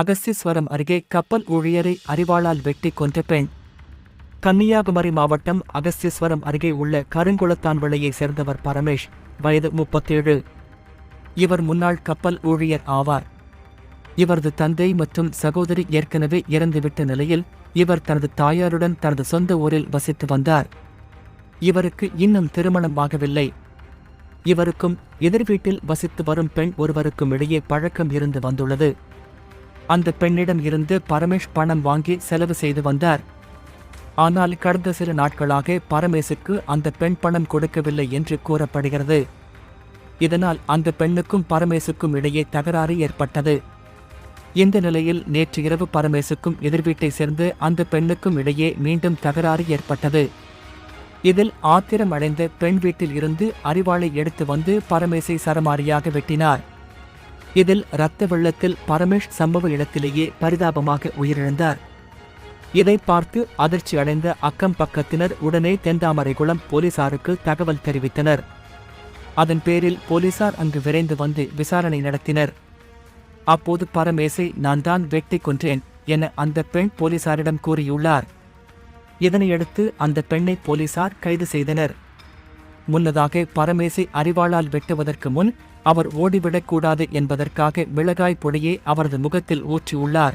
அகஸ்தீஸ்வரம் அருகே கப்பல் ஊழியரை அறிவாளால் வெட்டி கொன்ற பெண். கன்னியாகுமரி மாவட்டம் அகஸ்தீஸ்வரம் அருகே உள்ள கருங்குளத்தான் விளையை சேர்ந்தவர் பரமேஷ் வயது முப்பத்தேழு. இவர் முன்னாள் கப்பல் ஊழியர் ஆவார். இவரது தந்தை மற்றும் சகோதரி ஏற்கனவே இறந்துவிட்ட நிலையில் இவர் தனது தாயாருடன் தனது சொந்த ஊரில் வசித்து வந்தார். இவருக்கு இன்னும் திருமணம் ஆகவில்லை. இவருக்கும் எதிர் வீட்டில் வசித்து வரும் பெண் ஒருவருக்கும் இடையே பழக்கம் இருந்து வந்துள்ளது. அந்த பெண்ணிடம் இருந்து பரமேஷ் பணம் வாங்கி செலவு செய்து வந்தார். ஆனால் கடந்த சில நாட்களாக பரமேசுக்கு அந்த பெண் பணம் கொடுக்கவில்லை என்று கூறப்படுகிறது. இதனால் அந்த பெண்ணுக்கும் பரமேசுக்கும் இடையே தகராறு ஏற்பட்டது. இந்த நிலையில் நேற்று இரவு பரமேசுக்கும் எதிர்வீட்டை சேர்ந்து அந்த பெண்ணுக்கும் இடையே மீண்டும் தகராறு ஏற்பட்டது. இதில் ஆத்திரம் அடைந்த பெண் வீட்டில் இருந்து அறிவாளை எடுத்து வந்து பரமேசை சரமாரியாக வெட்டினார். இதில் இரத்த வெள்ளத்தில் பரமேஷ் சம்பவ இடத்திலேயே பரிதாபமாக உயிரிழந்தார். இதை பார்த்து அதிர்ச்சி அடைந்த அக்கம் பக்கத்தினர் உடனே தென்தாமரைகுளம் போலீசாருக்கு தகவல் தெரிவித்தனர். அதன் பேரில் போலீசார் அங்கு விரைந்து வந்து விசாரணை நடத்தினர். அப்போது பரமேசை நான் தான் வெட்டி கொன்றேன் என அந்த பெண் போலீசாரிடம் கூறியுள்ளார். இதனையடுத்து அந்த பெண்ணை போலீசார் கைது செய்தனர். முன்னதாக பரமேசை அறிவாளால் வெட்டுவதற்கு முன் அவர் ஓடிவிடக்கூடாது என்பதற்காக மிளகாய் பொடியை அவரது முகத்தில் ஊற்றியுள்ளார்.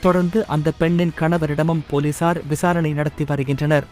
தொடர்ந்து அந்த பெண்ணின் கணவரிடமும் போலீசார் விசாரணை நடத்தி வருகின்றனர்.